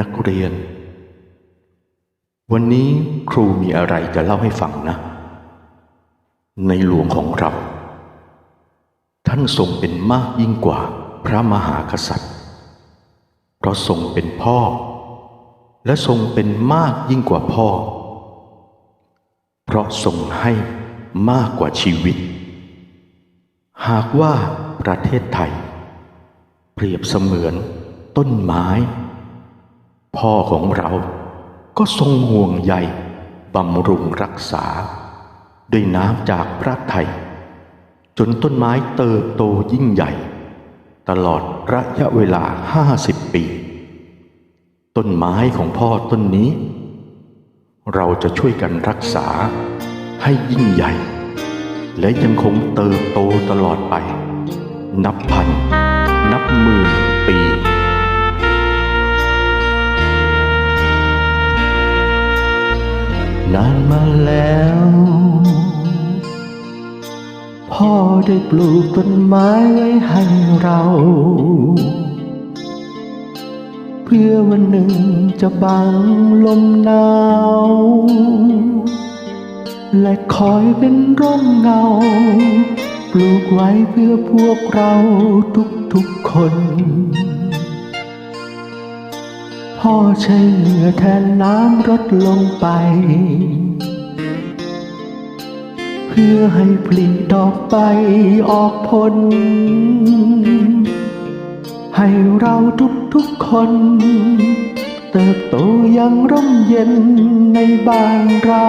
นักเรียน วันนี้ครูมีอะไรจะเล่าให้ฟังนะ ในหลวงของเรา ท่านทรงเป็นมากยิ่งกว่าพระมหากษัตริย์ เพราะทรงเป็นพ่อ และทรงเป็นมากยิ่งกว่าพ่อ เพราะทรงให้มากกว่าชีวิต หากว่าประเทศไทย เปรียบเสมือนต้นไม้ พ่อของเราก็ทรงห่วงใยบำรุงรักษา ด้วยน้ำจากพระไทย จนต้นไม้เติบโตยิ่งใหญ่ ตลอดระยะเวลาห้าสิบปี ต้นไม้ของพ่อต้นนี้ เราจะช่วยกันรักษาให้ยิ่งใหญ่ และยังคงเติบโตตลอดไป นับพัน นับหมื่น นานมาแล้ว พ่อได้ปลูกต้นไม้ไว้ให้เรา เพื่อวันหนึ่งจะบังลมหนาว และคอยเป็นร่มเงา ปลูกไว้เพื่อพวกเราทุกๆคน พ่อใช้เหงื่อแทนน้ำรดลงไป เพื่อให้ผลิดอกใบออกผล ให้เราทุกๆคน เติบโตอยังร่มเย็นในบ้านเรา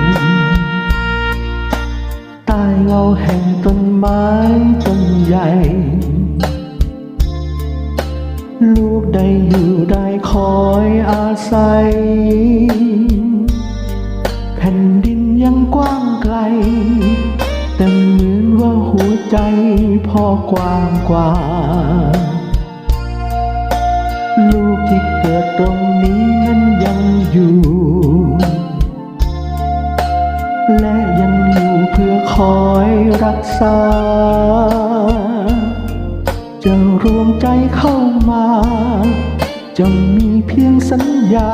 เงาแห่งต้นไม้ต้นใหญ่ ลูกได้อยู่ได้คอยอาศัย แผ่นดินยังกว้างไกล แต่เหมือนว่าหัวใจพ่อกว้างกว่า ลูกที่เกิดตรง อคอยรักษา จะรวมใจเข้ามา จะมีเพียงสัญญา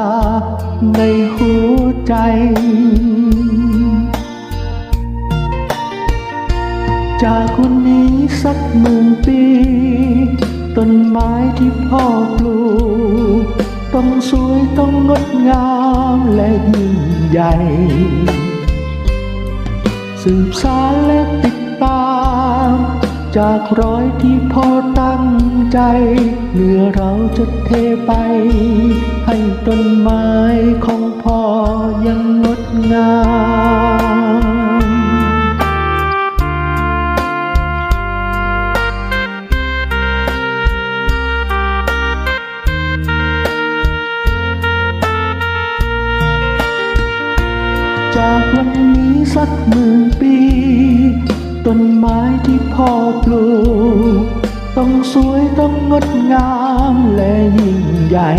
ในหัวใจจากวันนี้สักหมื่นปี ต้นไม้ที่พ่อปลูก ต้องสวยต้องงดงามและยิ่งใหญ่ สืบสารและติดตาม จากรอยที่พ่อตั้งใจเมื่อเราจะเทไป ให้ต้นไม้ของพ่อยัง สักหมื่นปี ต้นไม้ที่พ่อปลูก ต้องสวยต้องงดงามและยิ่งใหญ่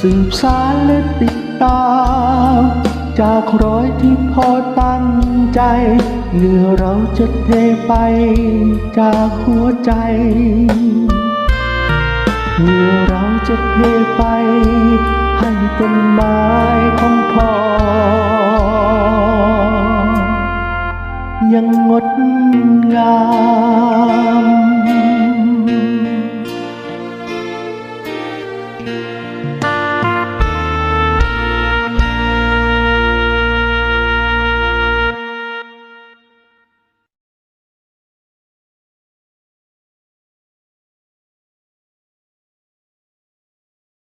สืบสารและติดตามจากรอยที่พ่อตั้งใจ เหงื่อเราจะเทไปจากหัวใจเมื่อเราจะเทไปให้ต้นไม้